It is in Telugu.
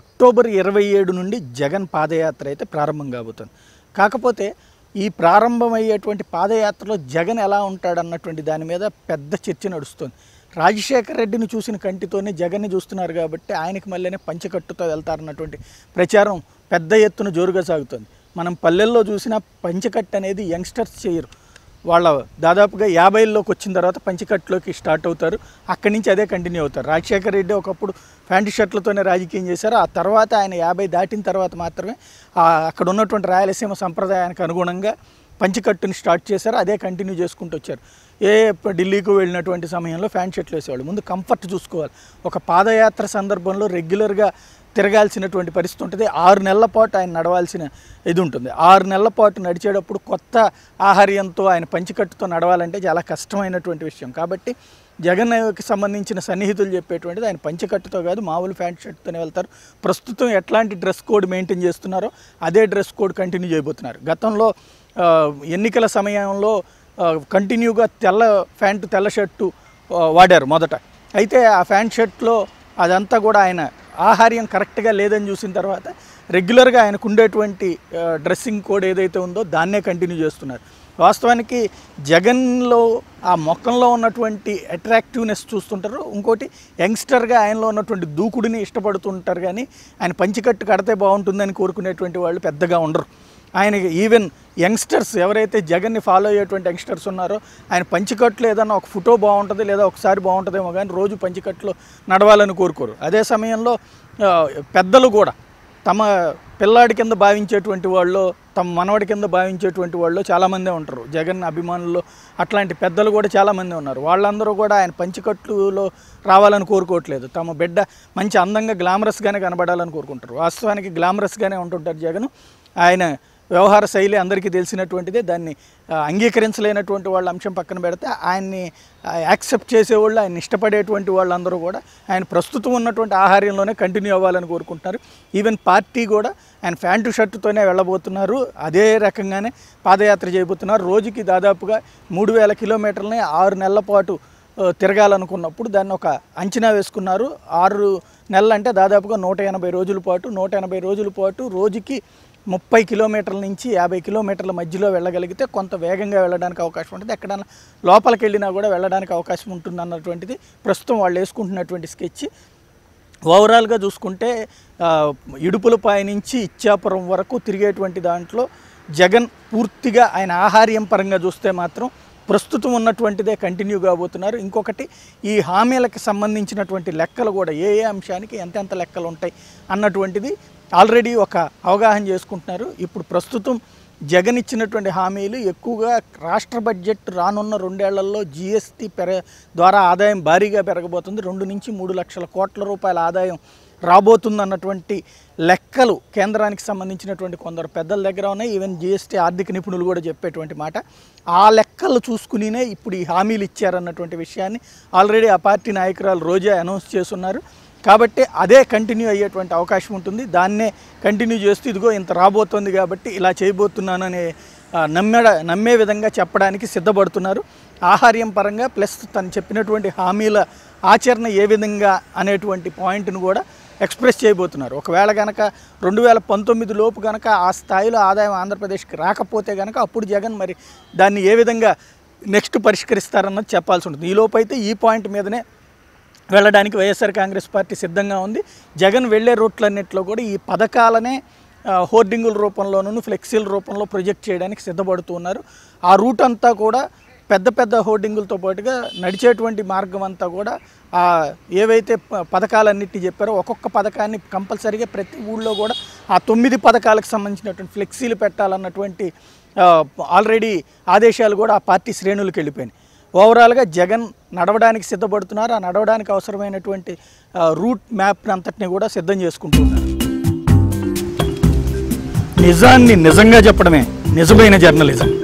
అక్టోబర్ ఇరవై ఏడు నుండి జగన్ పాదయాత్ర అయితే ప్రారంభం కాబోతుంది. కాకపోతే ఈ ప్రారంభమయ్యేటువంటి పాదయాత్రలో జగన్ ఎలా ఉంటాడన్నటువంటి దాని మీద పెద్ద చర్చ నడుస్తుంది. రాజశేఖర రెడ్డిని చూసిన కంటితోనే జగన్ని చూస్తున్నారు కాబట్టి ఆయనకి మళ్ళీనే పంచకట్టుతో వెళ్తారన్నటువంటి ప్రచారం పెద్ద ఎత్తున జోరుగా సాగుతుంది. మనం పల్లెల్లో చూసిన పంచకట్టు అనేది యంగ్స్టర్స్ చేయరు. వాళ్ళ దాదాపుగా యాభైల్లోకి వచ్చిన తర్వాత పంచికట్లోకి స్టార్ట్ అవుతారు. అక్కడి నుంచి అదే కంటిన్యూ అవుతారు. రాజశేఖర రెడ్డి ఒకప్పుడు ప్యాంటు షర్ట్లతోనే రాజకీయం చేశారు. ఆ తర్వాత ఆయన యాభై దాటిన తర్వాత మాత్రమే అక్కడ ఉన్నటువంటి రాయలసీమ సంప్రదాయానికి అనుగుణంగా పంచికట్టుని స్టార్ట్ చేశారు. అదే కంటిన్యూ చేసుకుంటూ వచ్చారు. ఏ ఢిల్లీకి వెళ్ళినటువంటి సమయంలో ఫ్యాన్ షర్ట్లు వేసేవాళ్ళు. ముందు కంఫర్ట్ చూసుకోవాలి. ఒక పాదయాత్ర సందర్భంలో రెగ్యులర్గా తిరగాల్సినటువంటి పరిస్థితి ఉంటుంది. ఆరు నెలల పాటు ఆయన నడవాల్సిన ఇది ఉంటుంది. ఆరు నెలల పాటు నడిచేటప్పుడు కొత్త ఆహార్యంతో ఆయన పంచికట్టుతో నడవాలంటే చాలా కష్టమైనటువంటి విషయం. కాబట్టి జగన్కి సంబంధించిన సన్నిహితులు చెప్పేటువంటిది ఆయన పంచకట్టుతో కాదు మామూలు ప్యాంట్ షర్ట్తోనే వెళ్తారు. ప్రస్తుతం ఎట్లాంటి డ్రెస్ కోడ్ మెయింటైన్ చేస్తున్నారో అదే డ్రెస్ కోడ్ కంటిన్యూ చేయబోతున్నారు. గతంలో ఎన్నికల సమయంలో కంటిన్యూగా తెల్ల ప్యాంటు తెల్ల షర్టు వాడారు మొదట. అయితే ఆ ప్యాంట్ షర్ట్లో అదంతా కూడా ఆయన ఆహార్యం కరెక్ట్గా లేదని చూసిన తర్వాత రెగ్యులర్గా ఆయనకు ఉండేటువంటి డ్రెస్సింగ్ కోడ్ ఏదైతే ఉందో దాన్నే కంటిన్యూ చేస్తున్నారు. వాస్తవానికి జగన్లో ఆ మొక్కంలో ఉన్నటువంటి అట్రాక్టివ్నెస్ చూస్తుంటారు. ఇంకోటి యంగ్స్టర్గా ఆయనలో ఉన్నటువంటి దూకుడిని ఇష్టపడుతుంటారు కానీ ఆయన పంచికట్టు కడితే బాగుంటుందని కోరుకునేటువంటి వాళ్ళు పెద్దగా ఉండరు. ఆయనకి ఈవెన్ యంగ్స్టర్స్ ఎవరైతే జగన్ని ఫాలో అయ్యేటువంటి యంగ్స్టర్స్ ఉన్నారో ఆయన పంచికట్లు ఏదన్నా ఒక ఫోటో బాగుంటుంది లేదా ఒకసారి బాగుంటుందేమో కానీ రోజు పంచికట్లో నడవాలని కోరుకోరు. అదే సమయంలో పెద్దలు కూడా తమ పిల్లాడి కింద భావించేటువంటి వాళ్ళు తమ మనవడి కింద భావించేటువంటి వాళ్ళు చాలామందే ఉంటారు. జగన్ అభిమానులు అట్లాంటి పెద్దలు కూడా చాలామంది ఉన్నారు. వాళ్ళందరూ కూడా ఆయన పంచికట్టులో రావాలని కోరుకోవట్లేదు. తమ బిడ్డ మంచి అందంగా గ్లామరస్గానే కనబడాలని కోరుకుంటారు. వాస్తవానికి గ్లామరస్గానే ఉంటుంటారు జగన్. ఆయన వ్యవహార శైలి అందరికీ తెలిసినటువంటిదే. దాన్ని అంగీకరించలేనటువంటి వాళ్ళ అంశం పక్కన పెడితే ఆయన్ని యాక్సెప్ట్ చేసేవాళ్ళు ఆయన ఇష్టపడేటువంటి వాళ్ళందరూ కూడా ఆయన ప్రస్తుతం ఉన్నటువంటి ఆహార్యంలోనే కంటిన్యూ అవ్వాలని కోరుకుంటున్నారు. ఈవెన్ పార్టీ కూడా ఆయన ప్యాంటు షర్టుతోనే వెళ్ళబోతున్నారు. అదే రకంగానే పాదయాత్ర చేయబోతున్నారు. రోజుకి దాదాపుగా మూడు వేల కిలోమీటర్లని ఆరు నెలల పాటు తిరగాలనుకున్నప్పుడు దాన్ని ఒక అంచనా వేసుకున్నారు. ఆరు నెలలు అంటే దాదాపుగా నూట ఎనభై రోజుల పాటు నూట ఎనభై రోజుల పాటు రోజుకి ముప్పై కిలోమీటర్ల నుంచి యాభై కిలోమీటర్ల మధ్యలో వెళ్ళగలిగితే కొంత వేగంగా వెళ్ళడానికి అవకాశం ఉంటుంది. ఎక్కడైనా లోపలికి వెళ్ళినా కూడా వెళ్ళడానికి అవకాశం ఉంటుంది అన్నటువంటిది ప్రస్తుతం వాళ్ళు వేసుకుంటున్నటువంటి స్కెచ్. ఓవరాల్గా చూసుకుంటే ఇడుపులపాయ నుంచి ఇచ్చాపురం వరకు తిరిగేటువంటి దాంట్లో జగన్ పూర్తిగా ఆయన ఆహార్యం పరంగా చూస్తే మాత్రం ప్రస్తుతం ఉన్నటువంటిదే కంటిన్యూ కాబోతున్నారు. ఇంకొకటి ఈ హామీలకు సంబంధించినటువంటి లెక్కలు కూడా ఏ ఏ అంశానికి ఎంతెంత లెక్కలు ఉంటాయి అన్నటువంటిది ఆల్రెడీ ఒక అవగాహన చేసుకుంటున్నారు. ఇప్పుడు ప్రస్తుతం జగన్ ఇచ్చినటువంటి హామీలు ఎక్కువగా రాష్ట్ర బడ్జెట్ రానున్న రెండేళ్ళలో జీఎస్టీ పెర ద్వారా ఆదాయం భారీగా పెరగబోతుంది. రెండు నుంచి మూడు లక్షల కోట్ల రూపాయల ఆదాయం రాబోతుంది అన్నటువంటి లెక్కలు కేంద్రానికి సంబంధించినటువంటి కొందరు పెద్దల దగ్గర ఉన్నాయి. ఈవెన్ జిఎస్టీ ఆర్థిక నిపుణులు కూడా చెప్పేటువంటి మాట. ఆ లెక్కలు చూసుకునినే ఇప్పుడు ఈ హామీలు ఇచ్చారన్నటువంటి విషయాన్ని ఆల్రెడీ ఆ పార్టీ నాయకురాలు రోజా అనౌన్స్ చేస్తున్నారు. కాబట్టి అదే కంటిన్యూ అయ్యేటువంటి అవకాశం ఉంటుంది. దాన్నే కంటిన్యూ చేస్తూ ఇదిగో ఇంత రాబోతోంది కాబట్టి ఇలా చేయబోతున్నాననే నమ్మేడ నమ్మే విధంగా చెప్పడానికి సిద్ధపడుతున్నారు. ఆహార్యం పరంగా ప్లస్ తను చెప్పినటువంటి హామీల ఆచరణ ఏ విధంగా అనేటువంటి పాయింట్ను కూడా ఎక్స్ప్రెస్ చేయబోతున్నారు. ఒకవేళ కనుక రెండు వేల పంతొమ్మిది లోపు కనుక ఆ స్థాయిలో ఆదాయం ఆంధ్రప్రదేశ్కి రాకపోతే కనుక అప్పుడు జగన్ మరి దాన్ని ఏ విధంగా నెక్స్ట్ పరిష్కరిస్తారన్నది చెప్పాల్సి ఉంటుంది. ఈ అయితే ఈ పాయింట్ మీదనే వెళ్ళడానికి వైఎస్ఆర్ కాంగ్రెస్ పార్టీ సిద్ధంగా ఉంది. జగన్ వెళ్ళే రూట్లన్నింటిలో కూడా ఈ పథకాలనే హోర్డింగుల రూపంలోనూ ఫ్లెక్సీల రూపంలో ప్రొజెక్ట్ చేయడానికి సిద్ధపడుతున్నారు ఆ రూట్ అంతా కూడా పెద్ద పెద్ద హోర్డింగులతో పాటుగా నడిచేటువంటి మార్గం అంతా కూడా ఏవైతే ప- పథకాలన్నిటి చెప్పారో ఒక్కొక్క పథకాన్ని కంపల్సరీగా ప్రతి ఊళ్ళో కూడా ఆ తొమ్మిది పథకాలకు సంబంధించినటువంటి ఫ్లెక్సీలు పెట్టాలన్నటువంటి ఆల్రెడీ ఆదేశాలు కూడా ఆ పార్టీ శ్రేణులకు వెళ్ళిపోయినాయి. ఓవరాల్గా జగన్ నడవడానికి సిద్ధపడుతున్నారు. ఆ నడవడానికి అవసరమైనటువంటి రూట్ మ్యాప్ అంతటిని కూడా సిద్ధం చేసుకుంటున్నారు. నిజాన్ని నిజంగా చెప్పడమే. నిజమైన జర్నలిజం.